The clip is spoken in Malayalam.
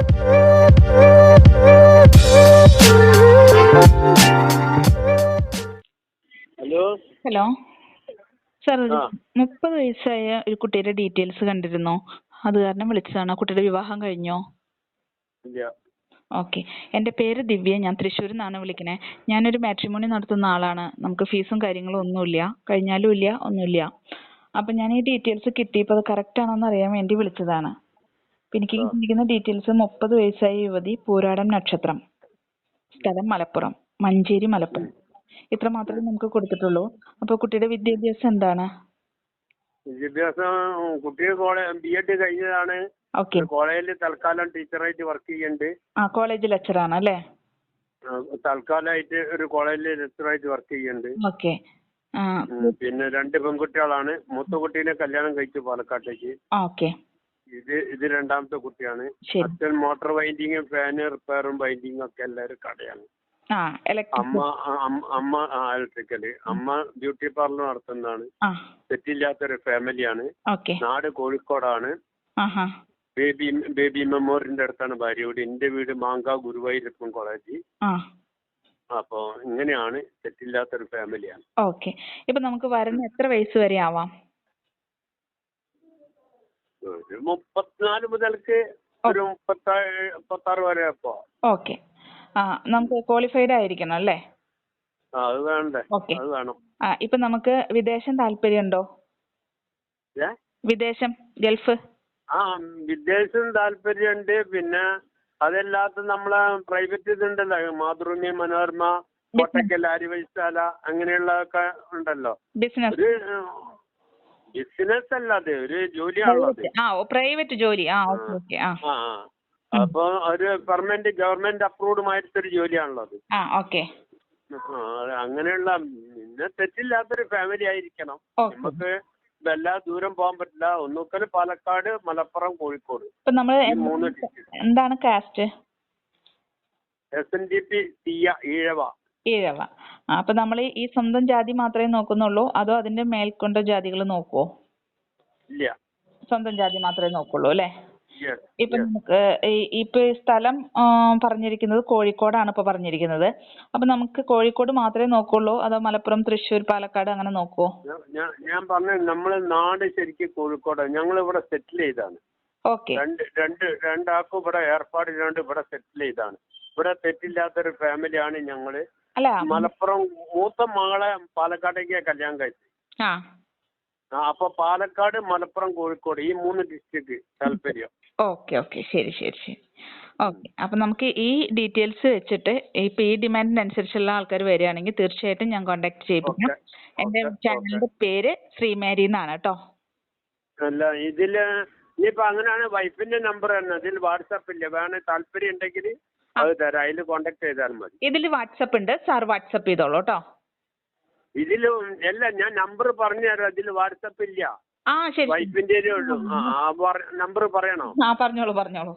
Hello hello. സാർ ഒരു മുപ്പത് വയസ്സായ ഒരു കുട്ടിയുടെ ഡീറ്റെയിൽസ് കണ്ടിരുന്നു. അത് കാരണം വിളിച്ചതാണ്. കുട്ടിയുടെ വിവാഹം കഴിഞ്ഞോ? ഓക്കെ. എന്റെ പേര് ദിവ്യ. ഞാൻ തൃശ്ശൂരിൽ നിന്നാണ് വിളിക്കണേ. ഞാനൊരു മാട്രിമോണി നടത്തുന്ന ആളാണ്. നമുക്ക് ഫീസും കാര്യങ്ങളും ഒന്നുമില്ല. കഴിഞ്ഞാലും ഇല്ല ഒന്നുമില്ല. അപ്പം ഞാൻ ഈ ഡീറ്റെയിൽസ് കിട്ടിയപ്പോൾ അത് കറക്റ്റ് ആണോ എന്ന് അറിയാൻ വേണ്ടി വിളിച്ചതാണ്. അപ്പം എനിക്ക്. കിട്ടിയിരിക്കുന്ന ഡീറ്റെയിൽസ് മുപ്പത് വയസ്സായ യുവതി പൂരാടം നക്ഷത്രം. സ്ഥലം മലപ്പുറം. മഞ്ചേരി മലപ്പുറം. ഇത്ര മാത്രമേ നമുക്ക് കൊടുത്തിട്ടുള്ളൂ. അപ്പോൾ കുട്ടിയുടെ വിദ്യാഭ്യാസം എന്താണ്? വിദ്യാഭ്യാസം കുട്ടി കോളേജ് ബി എഡ് കഴിഞ്ഞതാണ് കോളേജിൽ തൽക്കാലം ടീച്ചറായിട്ട് വർക്ക് ചെയ്യുന്നുണ്ട്. ആ കോളേജ് ലെക്ചറാണ് അല്ലേ? തൽക്കാലമായിട്ട് ഒരു കോളേജിൽ ലെക്ചറായിട്ട് വർക്ക് ചെയ്യുന്നുണ്ട്. ഓക്കെ. പിന്നെ രണ്ട് പെൺകുട്ടികളാണ്. മൂത്ത കുട്ടീനെ കല്യാണം കഴിച്ചു പാലക്കാട്ടേക്ക്. ഓക്കെ. ഇത് ഇത് രണ്ടാമത്തെ കുട്ടിയാണ്. ശരി. അച്ഛൻ മോട്ടോർ വൈൻഡിങ്ങും ഫാന് റിപ്പയറും വൈൻഡിങ്ങും ഒക്കെ എല്ലാവരും കടയാണ്. ആ ഇലക്ട്രിക് അമ്മ ആ, അമ്മ- അമ്മ ഇലക്ട്രിക്കൽ അമ്മ ബ്യൂട്ടി പാർലർ നടത്തുന്നതാണ്. ആ. തെറ്റില്ലാത്തൊരു ഫാമിലിയാണ് ഓക്കെ. നാട് കോഴിക്കോടാണ്. ആഹാ. ബേബി ബേബി മെമ്മോറിയലിന്റെ അടുത്താണ് ഭാര്യ. വീട് എന്റെ വീട് മാങ്കാവ് ഗുരുവായൂരപ്പൻ കോളേജ്. ആ. അപ്പോ ഇങ്ങനെയാണ് തെറ്റില്ലാത്തൊരു ഫാമിലിയാണ് ഓക്കെ. ഇപ്പൊ നമുക്ക് വരുന്ന എത്ര വയസ്സ് വരെ ആവാം? ഒരു മുപ്പത്തിനാല് മുതൽക്ക് ഒരു മുപ്പത്താറ് മുപ്പത്താറ് വരെ അപ്പോ ഓക്കെ. ആ നമുക്ക് ക്വാളിഫൈഡ് ആയിരിക്കണം അല്ലേ? ആ അത് വേണ്ടേ? ഓക്കെ. അത് വേണം. ആ ഇപ്പൊ നമുക്ക് വിദേശം താല്പര്യമുണ്ടോ? ഏ? വിദേശം ഗൾഫ്? ആ വിദേശം താല്പര്യമുണ്ട്. പിന്നെ അതല്ലാത്ത നമ്മളെ പ്രൈവറ്റ് ഇതുണ്ടല്ലോ. മാതൃഭൂമി മനോരമ കോട്ടക്കൽ ആര്യവൈശാല അങ്ങനെയുള്ളതൊക്കെ ഉണ്ടല്ലോ. ബിസിനസ് ഒരു ബിസിനസ് അല്ല അത് ഒരു ജോലിയാണല്ലോ അത്? ആ പ്രൈവറ്റ് ജോലി. ആ ഓക്കെ ഓക്കെ ആ. ആ. അപ്പൊ ഒരു പെർമനന്റ് ഗവൺമെന്റ് അപ്രൂവ്ഡ് ആയിട്ടുള്ള ജോലിയാണല്ലോ അത്. ആ ഓക്കെ. അങ്ങനെയുള്ള പിന്നെ തെറ്റില്ലാത്തൊരു ഫാമിലി ആയിരിക്കണം. നമുക്ക് എല്ലാ ദൂരം പോകാൻ പറ്റില്ല. ഒന്നുക്കൽ പാലക്കാട് മലപ്പുറം കോഴിക്കോട്. മൂന്ന് എന്താണ് caste S N D P Thiyya Ezhava. Ezhava. അപ്പൊ നമ്മൾ ഈ സ്വന്തം ജാതി മാത്രമേ നോക്കുന്നുള്ളൂ? അതോ അതിന്റെ മേൽക്കൊണ്ട ജാതികൾ നോക്കുവോ? ഇല്ല. സ്വന്തം ജാതി മാത്രമേ നോക്കുള്ളൂ അല്ലേ? ഇപ്പൊ നമുക്ക് ഈ ഇപ്പൊ സ്ഥലം പറഞ്ഞിരിക്കുന്നത് കോഴിക്കോടാണ് ഇപ്പൊ പറഞ്ഞിരിക്കുന്നത്. അപ്പൊ നമുക്ക് കോഴിക്കോട് മാത്രമേ നോക്കുള്ളൂ? അതോ മലപ്പുറം തൃശ്ശൂർ പാലക്കാട് അങ്ങനെ നോക്കുവോ? ഞാൻ പറഞ്ഞ നമ്മളെ നാട് ശരിക്കും കോഴിക്കോട്. ഞങ്ങൾ ഇവിടെ സെറ്റിൽ ചെയ്താണ്. ഓക്കെ. രണ്ട് രണ്ട് രണ്ടാൾക്കും ഇവിടെ ഏർപ്പാടില്ലാണ്ട് ഇവിടെ സെറ്റിൽ ചെയ്താണ്. ഇവിടെ തെറ്റില്ലാത്തൊരു ഫാമിലിയാണ് ഞങ്ങൾ. മലപ്പുറം മൂത്ത മകളെ പാലക്കാട്ടേക്ക് കല്യാണം കഴിച്ചു. അപ്പൊ പാലക്കാട് മലപ്പുറം കോഴിക്കോട് ഈ മൂന്ന് ഡിസ്ട്രിക്ട് താല്പര്യം. Okay okay. ശരി ശരി ശരി. ഓക്കെ. അപ്പൊ നമുക്ക് ഈ ഡീറ്റെയിൽസ് വെച്ചിട്ട് ഇപ്പൊ ഈ ഡിമാൻഡിനനുസരിച്ചുള്ള ആൾക്കാർ വരികയാണെങ്കിൽ തീർച്ചയായിട്ടും ഞാൻ കോണ്ടാക്ട് ചെയ്യിപ്പിക്കാം. ഓക്കെ എന്റെ ചാനലിന്റെ പേര് ശ്രീമാരി എന്നാണ് കേട്ടോ. അല്ല ഇതിൽ ഇനിയിപ്പോ അങ്ങനെയാണ് വൈഫിന്റെ നമ്പർ തന്നെ അതിൽ വാട്സാപ്പ് ഇല്ല വേണേ താല്പര്യം ഉണ്ടെങ്കിൽ അത് തരാം അതിൽ കോണ്ടാക്ട് ചെയ്താൽ മതി ഇതിൽ വാട്സപ്പ് ഉണ്ട് സാർ വാട്സപ്പ് ചെയ്തോളൂ കേട്ടോ ഇതിൽ അല്ല ഞാൻ നമ്പർ പറഞ്ഞു തരാം ഇതിൽ വാട്സാപ്പ് ഇല്ല ആ ശരി. വൈഫിന്റെ ഉള്ളൂ ആ നമ്പർ പറയണോ ആ പറഞ്ഞോളൂ പറഞ്ഞോളൂ